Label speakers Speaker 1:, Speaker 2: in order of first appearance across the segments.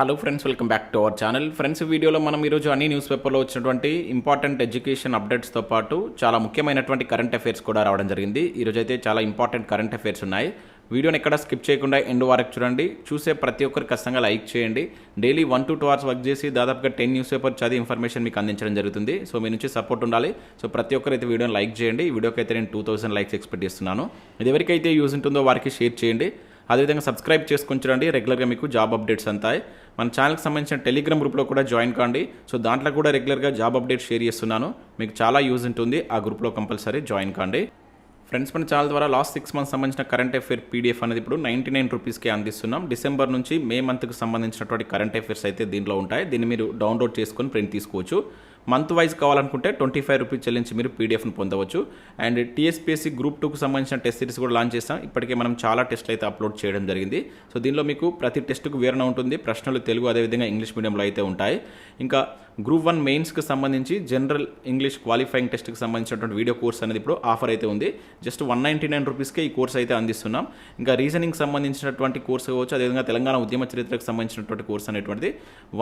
Speaker 1: Hello friends welcome back to our channel friends వీడియోలో మనం ఈరోజు అన్ని న్యూస్ పేపర్లో వచ్చినటువంటి ఇంపార్టెంట్ ఎడ్యుకేషన్ అప్డేట్స్తో పాటు చాలా ముఖ్యమైనటువంటి కరెంట్ అఫైర్స్ కూడా రావడం జరిగింది. ఈరోజు అయితే చాలా ఇంపార్టెంట్ కరెంట్ అఫైర్స్ ఉన్నాయి. వీడియోని ఎక్కడ స్కిప్ చేయకుండా ఎండ్ వరకు చూడండి. చూసే ప్రతి ఒక్కరు ఖచ్చితంగా లైక్ చేయండి. Daily one to two hours work చేసి దాదాపుగా టెన్ న్యూస్ పేపర్ చదివి ఇన్ఫర్మేషన్ మీకు అందించడం జరుగుతుంది. సో మీ నుంచి సపోర్ట్ ఉండాలి. సో ప్రతి ఒక్కరు అయితే వీడియోని లైక్ చేయండి. ఈ వీడియోకి అయితే నేను టూ థౌసండ్ లైక్స్ ఎక్స్పెక్ట్ చేస్తున్నాను. ఇది ఎవరికైతే యూజ్ ఉంటుందో వారికి షేర్ చేయండి. అదేవిధంగా సబ్స్క్రైబ్ చేసుకొని చూడండి. రెగ్యులర్గా మీకు జాబ్ అప్డేట్స్ అంతాయి. మన ఛానల్కి సంబంధించిన టెలిగ్రామ్ గ్రూప్లో కూడా జాయిన్ కాండి. సో దాంట్లో కూడా రెగ్యులర్గా జాబ్ అప్డేట్ షేర్ చేస్తున్నాను. మీకు చాలా యూజ్ ఉంటుంది. ఆ గ్రూప్లో కంపల్సరీ జాయిన్ కాండి. ఫ్రెండ్స్ మన ఛానల్ ద్వారా లాస్ట్ సిక్స్ మంత్స్ సంబంధించిన కరెంట్ అఫేర్ పీడిఎఫ్ అనేది ఇప్పుడు నైంటీ నైన్ రూపీస్కి అందిస్తున్నాం. డిసెంబర్ నుంచి మే మంత్కి సంబంధించినటువంటి కరెంట్ అఫేర్స్ అయితే దీంట్లో ఉంటాయి. దీన్ని మీరు డౌన్లోడ్ చేసుకొని ప్రింట్ తీసుకోవచ్చు. మంత్ వైజ్ కావాలనుకుంటే ట్వంటీ ఫైవ్ రూపీస్ చెల్లించి మీరు పీడిఎఫ్ను పొందవచ్చు. అండ్ టీఎస్పీఎస్సీ గ్రూప్ టూకు సంబంధించిన టెస్ట్ సిరీస్ కూడా లాంచ్ చేస్తాం. ఇప్పటికే మనం చాలా టెస్ట్లు అయితే అప్లోడ్ చేయడం జరిగింది. సో దీనిలో మీకు ప్రతి టెస్టుకు వివరణ ఉంటుంది. ప్రశ్నలు తెలుగు అదేవిధంగా ఇంగ్లీష్ మీడియంలో అయితే ఉంటాయి. ఇంకా గ్రూప్ వన్ మెయిన్స్కి సంబంధించి జనరల్ ఇంగ్లీష్ క్వాలిఫైయింగ్ టెస్ట్కి సంబంధించినటువంటి వీడియో కోర్స్ అనేది ఇప్పుడు ఆఫర్ అయితే ఉంది. జస్ట్ వన్ నైంటీ నైన్ రూపీస్కే ఈ కోర్స్ అయితే అందిస్తున్నాం. ఇంకా రీజనింగ్ సంబంధించినటువంటి కోర్స్ కావచ్చు అదేవిధంగా తెలంగాణ ఉద్యమ చరిత్రకు సంబంధించినటువంటి కోర్స్ అనేటువంటిది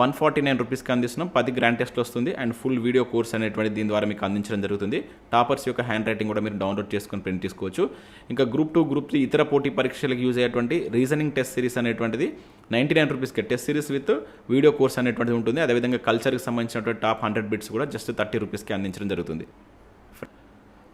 Speaker 1: వన్ ఫార్టీ నైన్ రూపీస్కి అందిస్తున్నాం. పది గ్రాండ్ టెస్ట్లు వస్తుంది అండ్ ఫుల్ వీడియో కోర్స్ అనేటువంటి దీని ద్వారా మీకు అందించడం జరుగుతుంది. టాపర్స్ యొక్క హ్యాండ్ రైటింగ్ కూడా మీరు డౌన్లోడ్ చేసుకొని ప్రింట్ తీసుకోవచ్చు. ఇంకా గ్రూప్ టూ గ్రూప్ త్రీ ఇతర పోటీ పరీక్షలకు యూజ్ అయ్యేటువంటి రీజనింగ్ టెస్ట్ సిరీస్ అనేటువంటిది నైంటీ నైన్ రూపీస్కి test series with video course అనేటువంటిది ఉంటుంది. అదేవిధంగా కల్చర్కి సంబంధించినటువంటి టాప్ హండ్రెడ్ బిట్స్ కూడా జస్ట్ థర్టీ రూపీస్కి అందించడం జరుగుతుంది.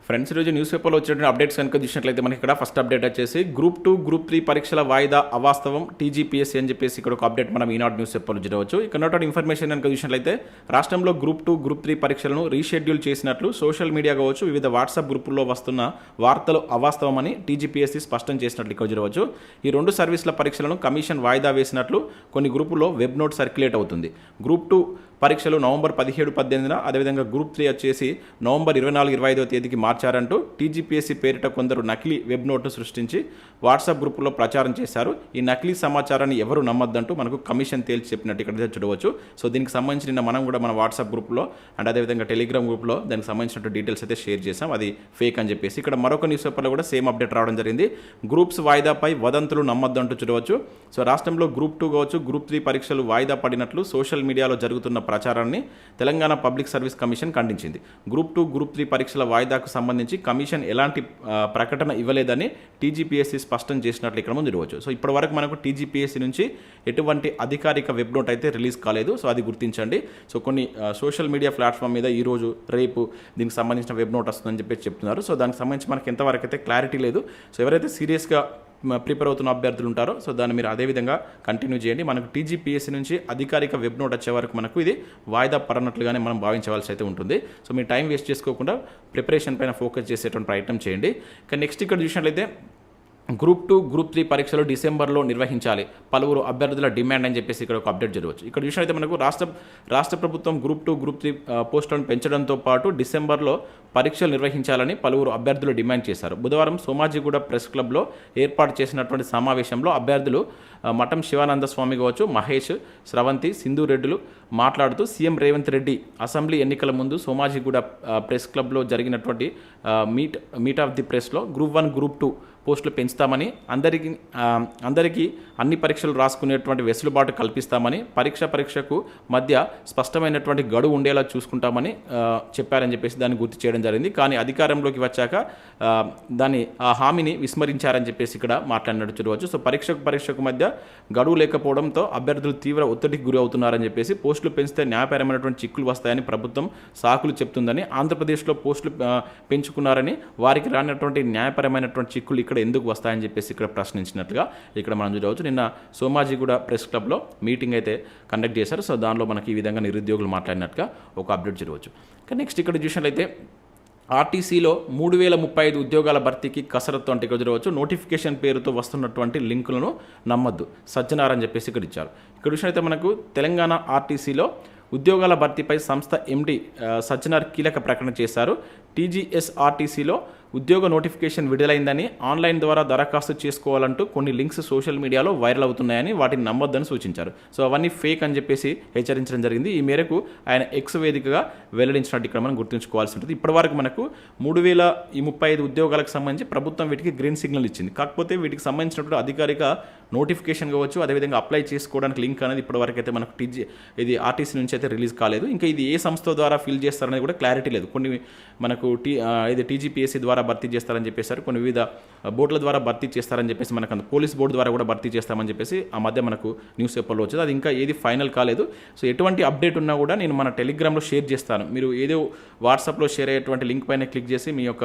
Speaker 1: ఫ్రెండ్స్ ఈరోజు న్యూస్ పేపర్లో వచ్చేటువంటి అప్డేట్స్ కనుక చూసినట్లయితే మనకి ఇక్కడ ఫస్ట్ అప్డేట్ వచ్చేసి గ్రూప్ టూ గ్రూప్ త్రీ పరీక్షల వాయిదా అవాస్తవం టీజీపీఎస్సీ అని చెప్పేసి ఇక్కడ ఒక అప్డేట్ మనం ఈనాడు న్యూస్ పేపర్లో చూడవచ్చు. ఇక్కడ ఉన్నటువంటి ఇన్ఫర్మేషన్ కనుక చూసినట్లయితే రాష్ట్రంలో గ్రూప్ టూ గ్రూప్ త్రీ పరీక్షలను రీషెడ్యూల్ చేసినట్లు సోషల్ మీడియా కావచ్చు వివిధ వాట్సాప్ గ్రూపుల్లో వస్తున్న వార్తలు అవాస్తవమని టీజీపీఎస్సీ స్పష్టం చేసినట్లు ఇక్కడ చూడవచ్చు. ఈ రెండు సర్వీసుల పరీక్షలను కమిషన్ వాయిదా వేసినట్లు కొన్ని గ్రూపుల్లో వెబ్ నోట్ సర్క్యులేట్ అవుతుంది. గ్రూప్ టూ పరీక్షలు నవంబర్ పదిహేడు పద్దెనిమిదిన అదేవిధంగా గ్రూప్ త్రీ వచ్చేసి నవంబర్ ఇరవై నాలుగు ఇరవై ఐదో తేదీకి మార్చారంటూ టీజీపీఎస్సీ పేరిట కొందరు నకిలీ వెబ్ నోట్ను సృష్టించి వాట్సాప్ గ్రూపులో ప్రచారం చేశారు. ఈ నకిలీ సమాచారాన్ని ఎవరు నమ్మద్దంటూ మనకు కమిషన్ తేల్చి చెప్పినట్టు ఇక్కడ చూడవచ్చు. సో దీనికి సంబంధించి నిన్న మనం కూడా మన వాట్సాప్ గ్రూప్లో అండ్ అదేవిధంగా టెలిగ్రామ్ గ్రూప్లో దానికి సంబంధించిన డీటెయిల్స్ అయితే షేర్ చేశాం. అది ఫేక్ అని చెప్పేసి ఇక్కడ మరొక న్యూస్ పేపర్లో కూడా సేమ్ అప్డేట్ రావడం జరిగింది. గ్రూప్స్ వాయిదాపై వదంతులు నమ్మద్దంటూ చూడవచ్చు. సో రాష్ట్రంలో గ్రూప్ టూ కావచ్చు గ్రూప్ త్రీ పరీక్షలు వాయిదా పడినట్లు సోషల్ మీడియాలో జరుగుతున్న ప్రచారాన్ని తెలంగాణ పబ్లిక్ సర్వీస్ కమిషన్ ఖండించింది. గ్రూప్ టూ గ్రూప్ త్రీ పరీక్షల వాయిదాకు సంబంధించి కమిషన్ ఎలాంటి ప్రకటన ఇవ్వలేదని టీజీపీఎస్సీ స్పష్టం చేసినట్లు ఇక్కడ ముందు ఇవ్వచ్చు సో ఇప్పటివరకు మనకు టీజీపీఎస్సీ నుంచి ఎటువంటి అధికారిక వెబ్ నోట్ అయితే రిలీజ్ కాలేదు. సో అది గుర్తించండి. సో కొన్ని సోషల్ మీడియా ప్లాట్ఫామ్ మీద ఈ రోజు రేపు దీనికి సంబంధించిన వెబ్ నోట్ వస్తుందని చెప్పి చెప్తున్నారు. సో దానికి సంబంధించి మనకి ఎంతవరకు అయితే క్లారిటీ లేదు. సో ఎవరైతే సీరియస్గా ప్రిపేర్ అవుతున్న అభ్యర్థులు ఉంటారో సో దాన్ని మీరు అదేవిధంగా కంటిన్యూ చేయండి. మనకు టీజీపీఎస్సీ నుంచి అధికారిక వెబ్ నోట్ వచ్చే వరకు మనకు ఇది వాయిదా పడనట్లుగానే మనం భావించవలసి అయితే ఉంటుంది. సో మీ టైం వేస్ట్ చేసుకోకుండా ప్రిపరేషన్ పైన ఫోకస్ చేసేటువంటి ప్రయత్నం చేయండి. ఇక నెక్స్ట్ ఇక్కడ చూసినట్లయితే గ్రూప్ టూ గ్రూప్ త్రీ పరీక్షలు డిసెంబర్లో నిర్వహించాలి. పలువురు అభ్యర్థుల డిమాండ్ అని చెప్పేసి ఇక్కడ ఒక అప్డేట్ జరగవచ్చు. ఇక్కడ చూసినట్లయితే మనకు రాష్ట్ర రాష్ట్ర ప్రభుత్వం గ్రూప్ టూ గ్రూప్ త్రీ పోస్టులను పెంచడంతో పాటు డిసెంబర్లో పరీక్షలు నిర్వహించాలని పలువురు అభ్యర్థులు డిమాండ్ చేశారు. బుధవారం సోమాజిగూడ ప్రెస్ క్లబ్లో ఏర్పాటు చేసినటువంటి సమావేశంలో అభ్యర్థులు మఠం శివానంద స్వామి కావచ్చు మహేష్ స్రవంతి సింధు రెడ్డిలు మాట్లాడుతూ సీఎం రేవంత్ రెడ్డి అసెంబ్లీ ఎన్నికల ముందు సోమాజిగూడ ప్రెస్ క్లబ్లో జరిగినటువంటి మీట్ మీట్ ఆఫ్ ది ప్రెస్లో గ్రూప్ వన్ గ్రూప్ టూ పోస్టులు పెంచుతామని అందరికీ అందరికీ అన్ని పరీక్షలు రాసుకునేటువంటి వెసులుబాటు కల్పిస్తామని పరీక్ష పరీక్షకు మధ్య స్పష్టమైనటువంటి గడువు ఉండేలా చూసుకుంటామని చెప్పారని చెప్పేసి దాన్ని గుర్తు చేయడం జరిగింది. కానీ అధికారంలోకి వచ్చాక దాని ఆ హామీని విస్మరించారని చెప్పేసి ఇక్కడ మాట్లాడినట్టు చూడవచ్చు. సో పరీక్షకు పరీక్షకు మధ్య గడువు లేకపోవడంతో అభ్యర్థులు తీవ్ర ఒత్తిడికి గురి అవుతున్నారని చెప్పేసి పోస్టులు పెంచితే న్యాయపరమైనటువంటి చిక్కులు వస్తాయని ప్రభుత్వం సాకులు చెప్తుందని ఆంధ్రప్రదేశ్లో పోస్టులు పెంచుకున్నారని వారికి రానటువంటి న్యాయపరమైనటువంటి చిక్కులు ఇక్కడ ఇక్కడ ఎందుకు వస్తాయని చెప్పేసి ఇక్కడ ప్రశ్నించినట్లుగా ఇక్కడ మనం చూడవచ్చు. నిన్న సోమాజిగూడ ప్రెస్ క్లబ్లో మీటింగ్ అయితే కండక్ట్ చేశారు. సో దానిలో మనకి ఈ విధంగా నిరుద్యోగులు మాట్లాడినట్టుగా ఒక అప్డేట్ చూడవచ్చు కానీ నెక్స్ట్ ఇక్కడ చూసినట్లయితే ఆర్టీసీలో మూడు వేల ముప్పై ఐదు ఉద్యోగాల భర్తీకి కసరత్తు అంటే ఇక్కడ చూడవచ్చు నోటిఫికేషన్ పేరుతో వస్తున్నటువంటి లింకులను నమ్మద్దు. సజ్జనారని చెప్పేసి ఇక్కడ ఇచ్చారు. ఇక్కడ చూసినట్లయితే మనకు తెలంగాణ ఆర్టీసీలో ఉద్యోగాల భర్తీపై సంస్థ ఎండి సజ్జనార్ కీలక ప్రకటన చేశారు. టీజీఎస్ఆర్టీసీలో ఉద్యోగ నోటిఫికేషన్ విడుదలైందని ఆన్లైన్ ద్వారా దరఖాస్తు చేసుకోవాలంటూ కొన్ని లింక్స్ సోషల్ మీడియాలో వైరల్ అవుతున్నాయని వాటిని నమ్మొద్దని సూచించారు. సో అవన్నీ ఫేక్ అని చెప్పేసి హెచ్చరించడం జరిగింది. ఈ మేరకు ఆయన ఎక్స్ వేదికగా వెల్లడించినట్టు ఇక్కడ మనం గుర్తుంచుకోవాల్సి ఉంటుంది. ఇప్పటివరకు మనకు మూడు వేల ఈ ముప్పై ఐదు ఉద్యోగాలకు సంబంధించి ప్రభుత్వం వీటికి గ్రీన్ సిగ్నల్ ఇచ్చింది. కాకపోతే వీటికి సంబంధించినటువంటి అధికారిక నోటిఫికేషన్ కావచ్చు అదేవిధంగా అప్లై చేసుకోవడానికి లింక్ అనేది ఇప్పటివరకు అయితే మనకు టీజీ ఇది ఆర్టీసీ నుంచి అయితే రిలీజ్ కాలేదు. ఇంకా ఇది ఏ సంస్థ ద్వారా ఫిల్ చేస్తారనేది కూడా క్లారిటీ లేదు. కొన్ని మనకు టీ ఇది టీజీపీఎస్సీ ద్వారా భర్తీ చేస్తారని చెప్పేసారు కొన్ని వివిధ బోర్డుల ద్వారా భర్తీ చేస్తారని చెప్పేసి మనకు అంత పోలీస్ బోర్డు ద్వారా కూడా భర్తీ చేస్తామని చెప్పేసి ఆ మధ్య మనకు న్యూస్ పేపర్లో వచ్చేది. అది ఇంకా ఏది ఫైనల్ కాలేదు. సో ఎటువంటి అప్డేట్ ఉన్నా కూడా నేను మన టెలిగ్రామ్లో షేర్ చేస్తాను. మీరు ఏదో వాట్సాప్లో షేర్ అయ్యేటువంటి లింక్ పైన క్లిక్ చేసి మీ యొక్క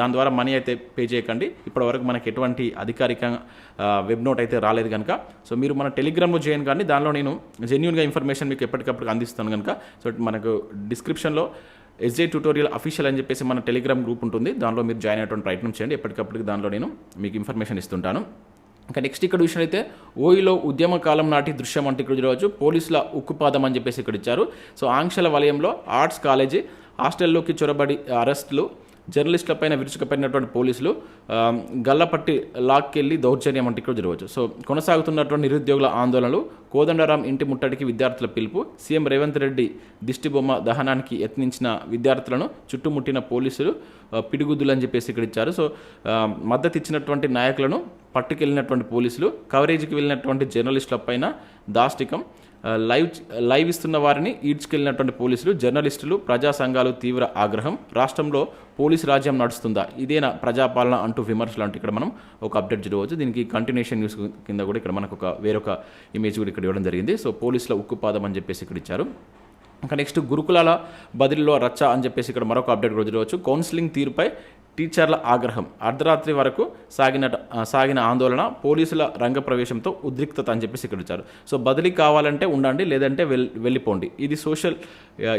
Speaker 1: దాని ద్వారా మనీ అయితే పే చేయకండి. ఇప్పటివరకు మనకు ఎటువంటి అధికారిక వెబ్ నోట్ అయితే రాలేదు కనుక సో మీరు మన టెలిగ్రామ్లో జాయిన్ కానీ దానిలో నేను జెన్యున్గా ఇన్ఫర్మేషన్ మీకు ఎప్పటికప్పుడు అందిస్తాను కనుక సో మనకు డిస్క్రిప్షన్లో ఎస్జే ట్యూటోరియల్ అఫీషియల్ అని చెప్పేసి మన టెలిగ్రామ్ గ్రూప్ ఉంటుంది. దానిలో మీరు జాయిన్ అయ్యేటువంటి ప్రయత్నం చేయండి. ఎప్పటికప్పుడు దానిలో నేను మీకు ఇన్ఫర్మేషన్ ఇస్తుంటాను. ఇంకా నెక్స్ట్ ఇక్కడ విషయం అయితే ఓయిలో ఉద్యమ కాలం నాటి దృశ్యం అంటే ఇక్కడ చూడవచ్చు. పోలీసుల ఉక్కుపాదం అని చెప్పేసి ఇక్కడ ఇచ్చారు. సో ఆంక్షల వలయంలో ఆర్ట్స్ కాలేజీ హాస్టల్లోకి చొరబడి అరెస్టులు జర్నలిస్టులపైన విరుచుకుపడినటువంటి పోలీసులు గల్లపట్టి లాక్కెళ్ళి దౌర్జన్యం అంటే ఇక్కడ జరగవచ్చు. సో కొనసాగుతున్నటువంటి నిరుద్యోగుల ఆందోళనలు కోదండరాం ఇంటి ముట్టడికి విద్యార్థుల పిలుపు సీఎం రేవంత్ రెడ్డి దిష్టిబొమ్మ దహనానికి యత్నించిన విద్యార్థులను చుట్టుముట్టిన పోలీసులు ఆ, పిడిగుద్దులు అని చెప్పేసి ఇక్కడ ఇచ్చారు. సో మద్దతు ఇచ్చినటువంటి నాయకులను పట్టుకెళ్ళినటువంటి పోలీసులు కవరేజీకి వెళ్ళినటువంటి జర్నలిస్టులపైన దాష్టికం. లైవ్ లైవ్ ఇస్తున్న వారిని ఈడ్చుకెళ్ళినటువంటి పోలీసులు జర్నలిస్టులు ప్రజా సంఘాలు తీవ్ర ఆగ్రహం. రాష్ట్రంలో పోలీసు రాజ్యం నడుస్తుందా? ఇదేనా ప్రజాపాలన అంటూ విమర్శలు అంటే ఇక్కడ మనం ఒక అప్డేట్ చూడవచ్చు. దీనికి కంటిన్యూషన్ న్యూస్ కింద కూడా ఇక్కడ మనకు ఒక వేరొక ఇమేజ్ కూడా ఇక్కడ ఇవ్వడం జరిగింది. సో పోలీసుల ఉక్కుపాదం అని చెప్పేసి ఇక్కడ ఇచ్చారు. ఇంకా నెక్స్ట్ గురుకులాల బదిలీలో రచ్చ అని చెప్పేసి ఇక్కడ మరొక అప్డేట్ కూడా చూడవచ్చు. కౌన్సిలింగ్ తీరుపై టీచర్ల ఆగ్రహం. అర్ధరాత్రి వరకు సాగిన సాగిన ఆందోళన పోలీసుల రంగ ప్రవేశంతో ఉద్రిక్తత అని చెప్పేసి ఇక్కడ ఇచ్చారు. సో బదిలీ కావాలంటే ఉండండి లేదంటే వెల్ వెళ్ళిపోండి. ఇది సోషల్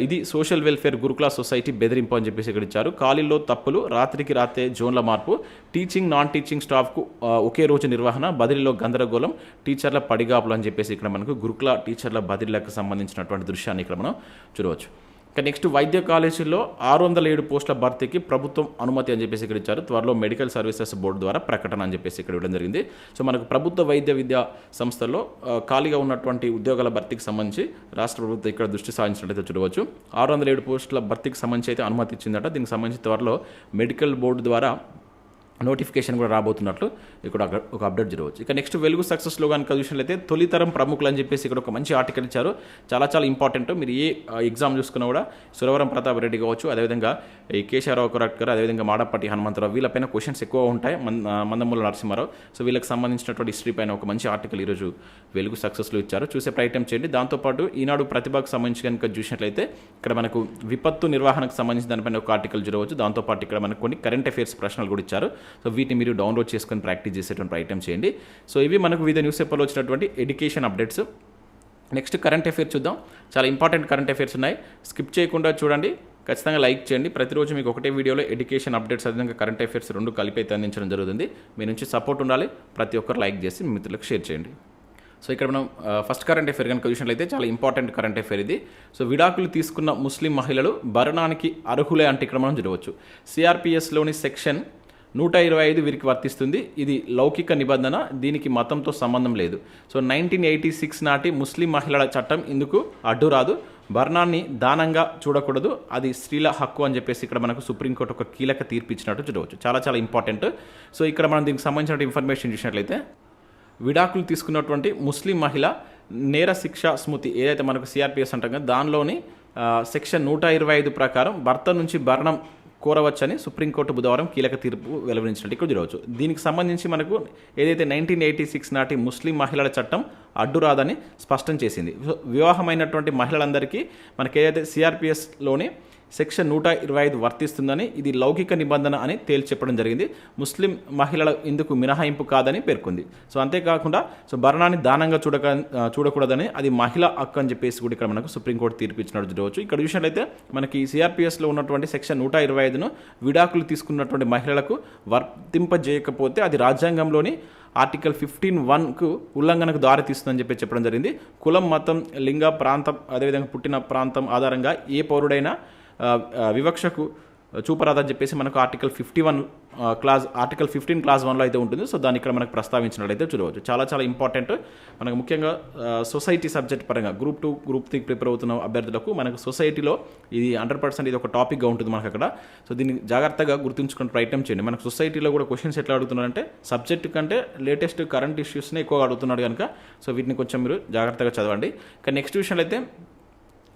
Speaker 1: ఇది సోషల్ వెల్ఫేర్ గురుకుల సొసైటీ బెదిరింపు అని చెప్పేసి ఇక్కడ ఇచ్చారు. ఖాళీల్లో తప్పులు రాత్రికి రాతే జోన్ల మార్పు టీచింగ్ నాన్ టీచింగ్ స్టాఫ్కు ఒకే రోజు నిర్వహణ బదిలీలో గందరగోళం టీచర్ల పడిగాపులు అని చెప్పేసి ఇక్కడ మనకు గురుకుల టీచర్ల బదిలీలకు సంబంధించినటువంటి దృశ్యాన్ని ఇక్కడ మనం చూడవచ్చు. నెక్స్ట్ వైద్య కాలేజీలో ఆరు వందల ఏడు పోస్టుల భర్తీకి ప్రభుత్వం అనుమతి అని చెప్పేసి ఇక్కడ ఇచ్చారు. త్వరలో మెడికల్ సర్వీసెస్ బోర్డు ద్వారా ప్రకటన అని చెప్పేసి ఇక్కడ ఇవ్వడం జరిగింది. సో మనకు ప్రభుత్వ వైద్య విద్యా సంస్థల్లో ఖాళీగా ఉన్నటువంటి ఉద్యోగాల భర్తీకి సంబంధించి రాష్ట్ర ప్రభుత్వం ఇక్కడ దృష్టి సాధించినట్లయితే చూడవచ్చు. ఆరు వందల ఏడు పోస్టుల భర్తీకి సంబంధించి అయితే అనుమతి ఇచ్చిందట. దీనికి సంబంధించి త్వరలో మెడికల్ బోర్డు ద్వారా నోటిఫికేషన్ కూడా రాబోతున్నట్లు ఇక్కడ ఒక- అప్డేట్ జరగవచ్చు. ఇక నెక్స్ట్ వెలుగు సక్సెస్లో కనుక చూసినట్లయితే తొలితరం ప్రముఖులు అని చెప్పేసి ఇక్కడ ఒక మంచి ఆర్టికల్ ఇచ్చారు. చాలా చాలా ఇంపార్టెంట్ మీరు ఏ ఎగ్జామ్ చూసుకున్నా కూడా సురవరం ప్రతాప్ రెడ్డి కావచ్చు అదేవిధంగా ఈ కేశవరావు కొరట్కర్ అదేవిధంగా మాడపట్టి హనుమంతరావు వీళ్ళపైన క్వశ్చన్స్ ఎక్కువ ఉంటాయి. మన్ మందమూల నరసింహారావు. సో వీళ్ళకి సంబంధించినటువంటి హిస్టరీ పైన ఒక మంచి ఆర్టికల్ ఈరోజు వెలుగు సక్సెస్లో ఇచ్చారు. చూసే ప్రయత్నం చేయండి. దాంతోపాటు ఈనాడు ప్రతిభకు సంబంధించి కనుక చూసినట్లయితే ఇక్కడ మనకు విపత్తు నిర్వహణకు సంబంధించిన దానిపైన ఒక ఆర్టికల్ చూడవచ్చు దాంతోపాటు ఇక్కడ మనకు కొన్ని కరెంట్ అఫైర్స్ ప్రశ్నలు కూడా ఇచ్చారు. సో వీటిని మీరు డౌన్లోడ్ చేసుకొని ప్రాక్టీస్ చేసేటువంటి ప్రయత్నం చేయండి. సో ఇవి మనకు వివిధ న్యూస్ పేపర్లో వచ్చినటువంటి education updates next current affairs చూద్దాం. చాలా ఇంపార్టెంట్ కరెంట్ అఫైర్స్ ఉన్నాయి. స్కిప్ చేయకుండా చూడండి. ఖచ్చితంగా లైక్ చేయండి. ప్రతిరోజు మీకు ఒకటే వీడియోలో ఎడ్యుకేషన్ అప్డేట్స్ అదేవిధంగా కరెంట్ అఫైర్స్ రెండు కలిపి అయితే అందించడం జరుగుతుంది. మీ నుంచి సపోర్ట్ ఉండాలి. ప్రతి ఒక్కరు లైక్ చేసి మిత్రులకు షేర్ చేయండి. సో ఇక్కడ మనం ఫస్ట్ కరెంట్ అఫేర్ కనుక చూసినట్లయితే చాలా ఇంపార్టెంట్ కరెంట్ అఫేర్ ఇది. సో విడాకులు తీసుకున్న ముస్లిం మహిళలు భరణానికి అర్హులే అంటే ఇక్కడ మనం చూడవచ్చు. సిఆర్పిఎస్లోని సెక్షన్ నూట ఇరవై ఐదు వీరికి వర్తిస్తుంది. ఇది లౌకిక నిబంధన దీనికి మతంతో సంబంధం లేదు. సో నైన్టీన్ ఎయిటీ సిక్స్ నాటి ముస్లిం మహిళల చట్టం ఇందుకు అడ్డు రాదు. భరణాన్ని దానంగా చూడకూడదు. అది స్త్రీల హక్కు అని చెప్పేసి ఇక్కడ మనకు సుప్రీంకోర్టు ఒక కీలక తీర్పు ఇచ్చినట్టు చూడవచ్చు. చాలా చాలా ఇంపార్టెంట్. సో ఇక్కడ మనం దీనికి సంబంధించిన ఇన్ఫర్మేషన్ చూసినట్లయితే విడాకులు తీసుకున్నటువంటి ముస్లిం మహిళ నేర శిక్ష స్మృతి ఏదైతే మనకు సిఆర్పిఎస్ అంటాం కదా దానిలోని సెక్షన్ నూట ఇరవై ఐదు ప్రకారం భర్త నుంచి భరణం కోరవచ్చని సుప్రీంకోర్టు బుధవారం కీలక తీర్పు వెలువరించినట్టు ఇక్కడ చూడవచ్చు దీనికి సంబంధించి మనకు ఏదైతే నైన్టీన్ ఎయిటీ సిక్స్ నాటి ముస్లిం మహిళల చట్టం అడ్డు రాదని స్పష్టం చేసింది. వివాహమైనటువంటి మహిళలందరికీ మనకి ఏదైతే సిఆర్పిఎస్లోని సెక్షన్ నూట ఇరవై ఐదు వర్తిస్తుందని ఇది లౌకిక నిబంధన అని తేల్చి చెప్పడం జరిగింది. ముస్లిం మహిళల ఇందుకు మినహాయింపు కాదని పేర్కొంది. సో అంతేకాకుండా సో భరణాన్ని దానంగా చూడక చూడకూడదని అది మహిళ హక్కు అని చెప్పేసి కూడా ఇక్కడ మనకు సుప్రీంకోర్టు తీర్పు ఇచ్చినట్టు చూడవచ్చు ఇక్కడ చూసినట్లయితే మనకి సిఆర్పిఎస్లో ఉన్నటువంటి సెక్షన్ నూట ఇరవై ఐదును విడాకులు తీసుకున్నటువంటి మహిళలకు వర్తింపజేయకపోతే అది రాజ్యాంగంలోని ఆర్టికల్ ఫిఫ్టీన్ వన్కు ఉల్లంఘనకు దారితీస్తుందని చెప్పి చెప్పడం జరిగింది. కులం మతం లింగ ప్రాంతం అదేవిధంగా పుట్టిన ప్రాంతం ఆధారంగా ఏ పౌరుడైనా వివక్షకు చూపరాదని చెప్పేసి మనకు article fifty one clause article fifteen clause వన్లో అయితే ఉంటుంది. సో దాన్ని ఇక్కడ మనకు ప్రస్తావించినట్లయితే చూడవచ్చు. చాలా చాలా ఇంపార్టెంట్ మనకు ముఖ్యంగా సొసైటీ సబ్జెక్ట్ పరంగా group two group three prepare అవుతున్న అభ్యర్థులకు మనకు సొసైటీలో ఇది హండ్రెడ్ పర్సెంట్ ఇది ఒక టాపిక్గా ఉంటుంది మనకు అక్కడ. సో దీన్ని జాగ్రత్తగా గుర్తుంచుకునే ప్రయత్నం చేయండి. మనకు సొసైటీలో కూడా క్వశ్చన్స్ ఎట్లా అడుగుతున్నారంటే సబ్జెక్ట్ కంటే లేటెస్ట్ కరెంట్ ఇష్యూస్ని ఎక్కువగా అడుగుతున్నాడు కనుక సో వీటిని కొంచెం మీరు జాగ్రత్తగా చదవండి. కానీ నెక్స్ట్ విషయంలో అయితే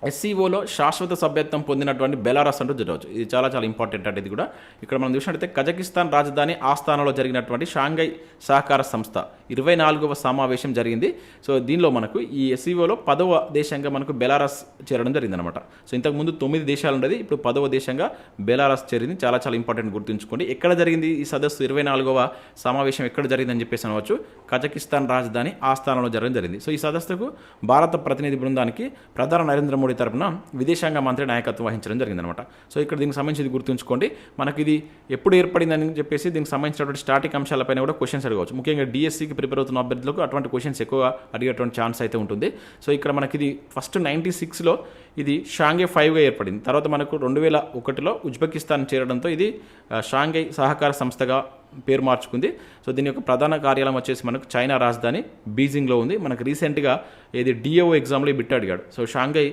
Speaker 1: ఎస్సీఓలో శాశ్వత సభ్యత్వం పొందినటువంటి బెలారస్ అంటూ చూడవచ్చు ఇది చాలా చాలా ఇంపార్టెంట్ అంటే ఇది కూడా. ఇక్కడ మనం చూసినట్టయితే కజకిస్తాన్ రాజధాని ఆస్థానంలో జరిగినటువంటి షాంఘై సహకార సంస్థ. ఇరవై నాలుగవ సమావేశం జరిగింది. సో దీనిలో మనకు ఈ ఎస్సీఓలో పదవ దేశంగా మనకు బెలారస్ చేరడం జరిగిందనమాట సో ఇంతకుముందు తొమ్మిది దేశాలు ఉండేది. ఇప్పుడు పదవ దేశంగా బెలారస్ చేరింది. చాలా చాలా ఇంపార్టెంట్ గుర్తుంచుకోండి. ఎక్కడ జరిగింది ఈ సదస్సు? ఇరవై నాలుగవ సమావేశం ఎక్కడ జరిగిందని చెప్పేసి అనవచ్చు. కజకిస్తాన్ రాజధాని ఆస్థానంలో జరగడం జరిగింది. సో ఈ సదస్సుకు భారత ప్రతినిధి బృందానికి ప్రధాని నరేంద్ర మోడీ తరపున విదేశాంగ మంత్రి నాయకత్వం వహించడం జరిగిందనమాట సో ఇక్కడ దీనికి సంబంధించి ఇది గుర్తుంచుకోండి. మనకి ఇది ఎప్పుడు ఏర్పడిందని చెప్పేసి దీనికి సంబంధించినటువంటి స్టాటిక్ అంశాలపైన కూడా క్వశ్చన్స్ అడగవచ్చు. ముఖ్యంగా డిఎస్సికి ప్రిపేర్ అవుతున్న అభ్యర్థులకు అటువంటి క్వశ్చన్స్ ఎక్కువగా అడిగేటువంటి ఛాన్స్ అయితే ఉంటుంది. సో ఇక్కడ మనకి ఇది ఫస్ట్ నైంటీ సిక్స్లో ఇది షాంఘై ఫైవ్గా ఏర్పడింది. తర్వాత మనకు రెండు వేల ఒకటిలో ఉజ్బెకిస్తాన్ చేరడంతో ఇది షాంఘై సహకార సంస్థగా పేరు మార్చుకుంది. సో దీని యొక్క ప్రధాన కార్యాలయం వచ్చేసి మనకు చైనా రాజధాని బీజింగ్లో ఉంది. మనకు రీసెంట్గా ఏది డిఓ ఎగ్జామ్లో బిట్ అడిగాడు. సో షాంఘై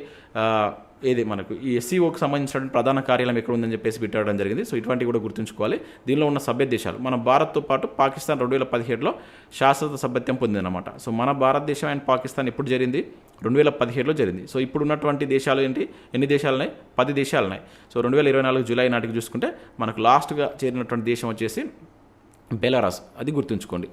Speaker 1: ఏది మనకు ఈ ఎస్సీఓకి సంబంధించిన ప్రధాన కార్యాలయం ఎక్కడ ఉందని చెప్పేసి పెట్టడం జరిగింది. సో ఇటువంటివి కూడా గుర్తుంచుకోవాలి. దీనిలో ఉన్న సభ్య దేశాలు మన భారత్తో పాటు పాకిస్తాన్ రెండు వేల పదిహేడులో శాశ్వత సభ్యత్వం పొందిందన్నమాట. సో మన భారతదేశం అండ్ పాకిస్తాన్ ఎప్పుడు జరిగింది? రెండు వేల పదిహేడులో జరిగింది. సో ఇప్పుడు ఉన్నటువంటి దేశాలు ఏంటి? ఎన్ని దేశాలున్నాయి? పది దేశాలున్నాయి. సో రెండు వేల ఇరవై నాలుగు జూలై నాటికి చూసుకుంటే మనకు లాస్ట్గా చేరినటువంటి దేశం వచ్చేసి బెలారస్ అది గుర్తుంచుకోండి.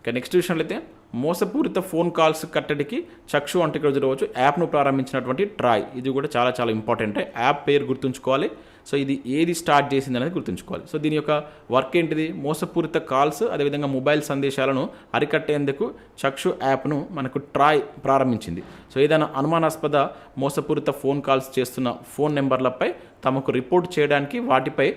Speaker 1: ఇక నెక్స్ట్ విషయంలో అయితే మోసపూరిత ఫోన్ కాల్స్ కట్టడికి చక్షు అంటే ఇక్కడ చూడవచ్చు యాప్ను ప్రారంభించినటువంటి ట్రాయ్. ఇది కూడా చాలా చాలా ఇంపార్టెంట్ యాప్ పేరు గుర్తుంచుకోవాలి. సో ఇది ఏది స్టార్ట్ చేసింది అనేది గుర్తుంచుకోవాలి. సో దీని యొక్క వర్క్ ఏంటిది? మోసపూరిత కాల్స్ అదేవిధంగా మొబైల్ సందేశాలను అరికట్టేందుకు చక్షు యాప్ను మనకు ట్రాయ్ ప్రారంభించింది. సో ఏదైనా అనుమానాస్పద మోసపూరిత ఫోన్ కాల్స్ చేస్తున్న ఫోన్ నెంబర్లపై తమకు రిపోర్ట్ చేయడానికి వాటిపై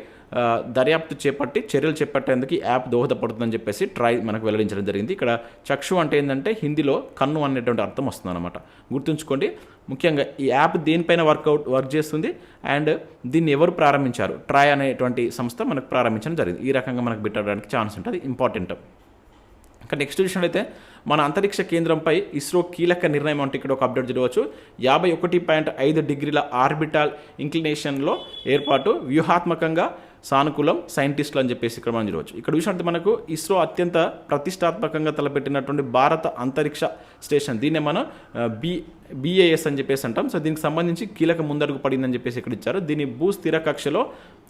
Speaker 1: దర్యాప్తు చేపట్టి చర్యలు చేపట్టేందుకు ఈ యాప్ దోహదపడుతుందని చెప్పేసి ట్రై మనకు వెల్లడించడం జరిగింది. ఇక్కడ చక్షు అంటే ఏంటంటే హిందీలో కన్ను అనేటువంటి అర్థం వస్తుంది అనమాట గుర్తుంచుకోండి ముఖ్యంగా ఈ యాప్ దేనిపైన వర్కౌట్ వర్క్ చేస్తుంది అండ్ దీన్ని ఎవరు ప్రారంభించారు? ట్రై అనేటువంటి సంస్థ మనకు ప్రారంభించడం జరిగింది. ఈ రకంగా మనకు పెట్టడానికి ఛాన్స్ ఉంటుంది ఇంపార్టెంట్. ఇంకా నెక్స్ట్ విషయం అయితే మన అంతరిక్ష కేంద్రంపై ఇస్రో కీలక నిర్ణయం అంటే ఇక్కడ ఒక అప్డేట్ చూడవచ్చు. యాభై ఒకటి పాయింట్ ఐదు డిగ్రీల ఆర్బిటాల్ ఇంక్లినేషన్లో ఏర్పాటు వ్యూహాత్మకంగా సానుకూలం సైంటిస్టులు అని చెప్పేసి ఇక్కడ మనం చూడవచ్చు. ఇక్కడ చూసినట్టు మనకు ఇస్రో అత్యంత ప్రతిష్టాత్మకంగా తలపెట్టినటువంటి భారత అంతరిక్ష స్టేషన్. దీన్నే మనం బి బిఏఎస్ అని చెప్పేసి అంటాం. సో దీనికి సంబంధించి కీలక ముందడుగు పడిందని చెప్పేసి ఇక్కడ ఇచ్చారు. దీని భూ స్థిర కక్షలో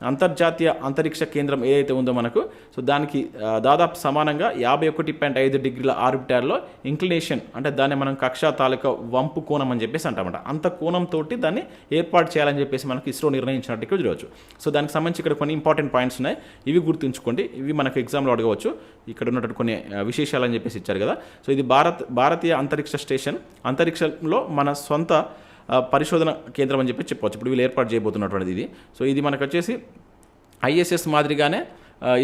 Speaker 1: అంతర్జాతీయ అంతరిక్ష కేంద్రం ఏదైతే ఉందో మనకు సో దానికి దాదాపు సమానంగా యాభై ఒకటి పాయింట్ ఐదు డిగ్రీల ఆర్బిటార్లో ఇంక్లినేషన్ అంటే దాన్ని మనం కక్షా తాలూకా వంపు కోణం అని చెప్పేసి అంటామట అంత కోణంతో దాన్ని ఏర్పాటు చేయాలని చెప్పేసి మనకు ఇస్రో నిర్ణయించినట్టు ఇక్కడ చూడవచ్చు. సో దానికి సంబంధించి ఇక్కడ కొన్ని ఇంపార్టెంట్ పాయింట్స్ ఉన్నాయి. ఇవి గుర్తుంచుకోండి. ఇవి మనకు ఎగ్జామ్లో అడగవచ్చు. ఇక్కడ ఉన్నటువంటి కొన్ని విశేషాలు అని చెప్పేసి ఇచ్చారు కదా. సో ఇది భారత్ భారతీయ అంతరిక్ష స్టేషన్. అంతరిక్షంలో మన సొంత పరిశోధన కేంద్రం అని చెప్పి చెప్పవచ్చు. ఇప్పుడు వీళ్ళు ఏర్పాటు చేయబోతున్నటువంటిది ఇది. సో ఇది మనకు వచ్చేసి ఐఎస్ఎస్ మాదిరిగానే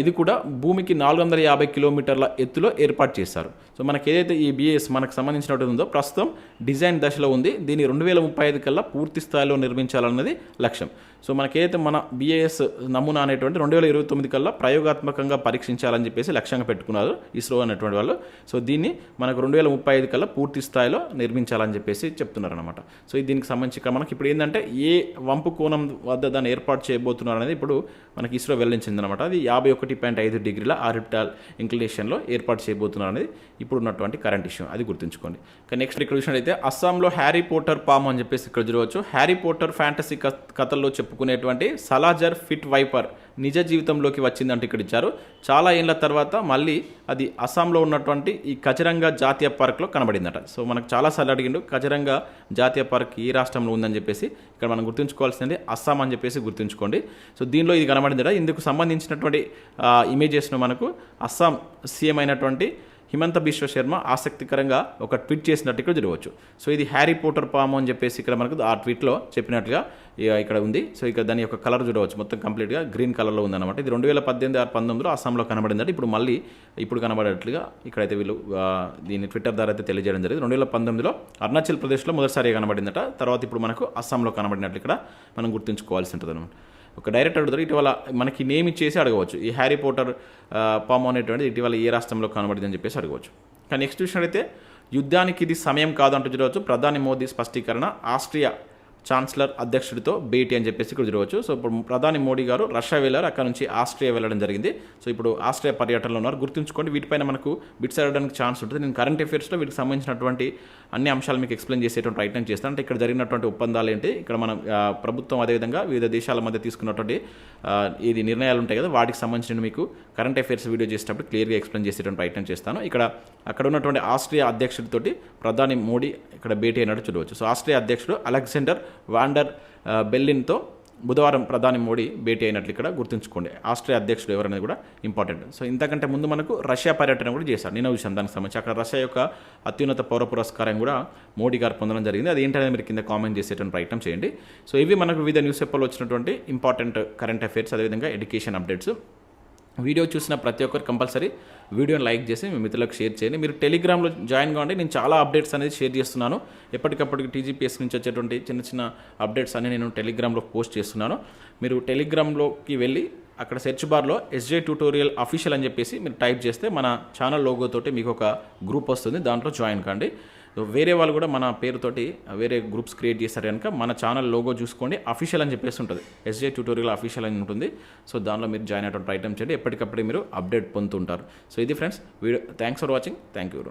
Speaker 1: ఇది కూడా భూమికి నాలుగు వందల యాభై కిలోమీటర్ల ఎత్తులో ఏర్పాటు చేశారు. సో మనకి ఏదైతే ఈ బిఎస్ మనకు సంబంధించినటువంటి ఉందో ప్రస్తుతం డిజైన్ దశలో ఉంది. దీన్ని రెండు వేల ముప్పై ఐదు కల్లా పూర్తి స్థాయిలో నిర్మించాలన్నది లక్ష్యం. సో మనకి మన బీఏఎస్ నమూనా అనేటువంటి రెండు వేల ఇరవై తొమ్మిది కల్లా ప్రయోగాత్మకంగా పరీక్షించాలని చెప్పేసి లక్ష్యంగా పెట్టుకున్నారు ఇస్రో అనేటువంటి వాళ్ళు. సో దీన్ని మనకు రెండు వేల ముప్పై ఐదు కల్లా పూర్తి స్థాయిలో నిర్మించాలని చెప్పేసి చెప్తున్నారు అనమాట సో దీనికి సంబంధించి ఇక్కడ మనకి ఇప్పుడు ఏంటంటే ఏ వంపు కోణం వద్ద దాన్ని ఏర్పాటు చేయబోతున్నారు అనేది ఇప్పుడు మనకి ఇస్రో వెల్లడించింది అనమాట అది యాభై ఒకటి పాయింట్ ఐదు డిగ్రీల ఆర్బిటాల్ ఇంక్లినేషన్లో ఏర్పాటు చేయబోతున్నారు అనేది ఇప్పుడు ఉన్నటువంటి కరెంట్ ఇష్యూ. అది గుర్తుంచుకోండి. కానీ నెక్స్ట్ ఇక్కడ చూసినట్టయితే అస్సాంలో హ్యారీ పోటర్ పామ్ అని చెప్పేసి ఇక్కడ చూడవచ్చు. హ్యారీ పోటర్ ఫ్యాంటసీ కథల్లో చెప్పు చెప్పుకునేటువంటి సలాజర్ ఫిట్ వైపర్ నిజ జీవితంలోకి వచ్చిందంటే ఇక్కడ ఇచ్చారు. చాలా ఏళ్ళ తర్వాత మళ్ళీ అది అస్సాంలో ఉన్నటువంటి ఈ కచరంగా జాతీయ పార్క్లో కనబడిందట. సో మనకు చాలాసార్లు అడిగిండు కచరంగా జాతీయ పార్క్ ఈ రాష్ట్రంలో ఉందని చెప్పేసి ఇక్కడ మనం గుర్తుంచుకోవాల్సింది అస్సాం అని చెప్పేసి గుర్తుంచుకోండి. సో దీనిలో ఇది కనబడిందట. ఇందుకు సంబంధించినటువంటి ఇమేజెస్ను మనకు అస్సాం సీఎం అయినటువంటి హిమంత బిశ్వ శర్మ ఆసక్తికరంగా ఒక ట్వీట్ చేసినట్టు ఇక్కడ చూడవచ్చు సో ఇది హ్యారీ పోటర్ పాము అని చెప్పేసి ఇక్కడ మనకు ఆ ట్వీట్లో చెప్పినట్టుగా ఇక్కడ ఉంది. సో ఇక్కడ దాని యొక్క కలర్ చూడవచ్చు. మొత్తం కంప్లీట్గా గ్రీన్ కలర్లో ఉందన్నమాట. ఇది రెండు వేల పద్దెనిమిది ఆరు పంతొమ్మిదిలో అస్సాంలో కనబడిందంటే ఇప్పుడు మళ్ళీ ఇప్పుడు కనబడేట్లుగా ఇక్కడైతే వీళ్ళు దీన్ని ట్విట్టర్ ద్వారా అయితే తెలియజేయడం జరిగింది. రెండు వేల పంతొమ్మిదిలో అరుణాచల్ ప్రదేశ్లో మొదటిసారి కనబడిందట. తర్వాత ఇప్పుడు మనకు అస్సాంలో కనబడినట్లు ఇక్కడ మనం గుర్తుంచుకోవాల్సి ఉంటుంది అనమాట ఒక డైరెక్ట్ అడుగుతారు ఇటీవల మనకి నేమ్ ఇచ్చేసి అడగవచ్చు. ఈ హ్యారీ పోటర్ పాము పామ్ అనేటువంటిది ఇటీవల ఏ రాష్ట్రంలో కనబడింది అని చెప్పేసి అడగవచ్చు. కానీ నెక్స్ట్ అయితే యుద్ధానికి ఇది సమయం కాదు అంటూ చూడవచ్చు. ప్రధాని మోదీ స్పష్టీకరణ ఆస్ట్రియా ఛాన్సలర్ అధ్యక్షుడితో భేటీ అని చెప్పేసి ఇక్కడ చూడవచ్చు సో ఇప్పుడు ప్రధాని మోడీ గారు రష్యా వెళ్ళారు అక్కడ నుంచి ఆస్ట్రియా వెళ్ళడం జరిగింది. సో ఇప్పుడు ఆస్ట్రియా పర్యటనలో ఉన్నారు. గుర్తుంచుకోండి వీటిపైన మనకు బిట్స్ అడగడానికి ఛాన్స్ ఉంటుంది. నేను కరెంట్ అఫేర్స్లో వీటికి సంబంధించినటువంటి అన్ని అంశాలు మీకు ఎక్స్ప్లెయిన్ చేసేటువంటి ప్రయత్నం చేస్తాను. అంటే ఇక్కడ జరిగినటువంటి ఒప్పందాలు ఏంటి? ఇక్కడ మనం ప్రభుత్వం అదేవిధంగా వివిధ దేశాల మధ్య తీసుకున్నటువంటి ఇది నిర్ణయాలు ఉంటాయి కదా. వాటికి సంబంధించిన మీకు కరెంట్ అఫేర్స్ వీడియో చేసేటప్పుడు క్లియర్గా ఎక్స్ప్లెయిన్ చేసేటువంటి ప్రయత్నం చేస్తాను. ఇక్కడ అక్కడ ఉన్నటువంటి ఆస్ట్రియా అధ్యక్షుడితోటి ప్రధాని మోడీ ఇక్కడ భేటీ అయినట్టు చూడవచ్చు. సో ఆస్ట్రియా అధ్యక్షుడు అలెగ్జాండర్ వాండర్ బెల్లిన్తో బుధవారం ప్రధాని మోడీ భేటీ అయినట్లు ఇక్కడ గుర్తుంచుకోండి. ఆస్ట్రియా అధ్యక్షుడు ఎవరనేది కూడా ఇంపార్టెంట్. సో ఇంతకంటే ముందు మనకు రష్యా పర్యటన కూడా చేశారు. నిన్న విషయం దానికి సంబంధించి. అక్కడ రష్యా యొక్క అత్యున్నత పౌర పురస్కారం కూడా మోడీ గారు పొందడం జరిగింది. అది ఏంటనేది మీరు కింద కామెంట్ చేసేటువంటి ప్రయత్నం చేయండి. సో ఇవి మనకు వివిధ న్యూస్ పేపర్లో వచ్చినటువంటి ఇంపార్టెంట్ కరెంట్ అఫైర్స్ అదేవిధంగా ఎడ్యుకేషన్ అప్డేట్స్. వీడియో చూసిన ప్రతి ఒక్కరు కంపల్సరీ వీడియోని లైక్ చేసి మీ మిత్రులకు షేర్ చేయండి. మీరు టెలిగ్రామ్లో జాయిన్ కావండి. నేను చాలా అప్డేట్స్ అనేది షేర్ చేస్తున్నాను. ఎప్పటికప్పటికి టీజీపీఎస్ నుంచి వచ్చేటువంటి చిన్న చిన్న అప్డేట్స్ అన్ని నేను టెలిగ్రామ్లో పోస్ట్ చేస్తున్నాను. మీరు టెలిగ్రామ్లోకి వెళ్ళి అక్కడ సెర్చ్ బార్లో ఎస్జే ట్యూటోరియల్ అఫీషియల్ అని చెప్పేసి మీరు టైప్ చేస్తే మన ఛానల్ లోగోతోటి మీకు ఒక గ్రూప్ వస్తుంది. దాంట్లో జాయిన్ కండి. వేరే వాళ్ళు కూడా మన పేరుతోటి వేరే గ్రూప్స్ క్రియేట్ చేస్తారు కనుక మన ఛానల్ లోగో చూసుకోండి అఫీషియల్ అని చెప్పేసి ఉంటుంది. ఎస్జే ట్యూటోరియల్ అఫీషియల్ అని ఉంటుంది. సో దానిలో మీరు జాయిన్ అయ్యేటువంటి ఐటమ్ చేయండి. ఎప్పటికప్పుడు మీరు అప్డేట్ పొందుతుంటారు. సో ఇది friends video thanks for watching thank you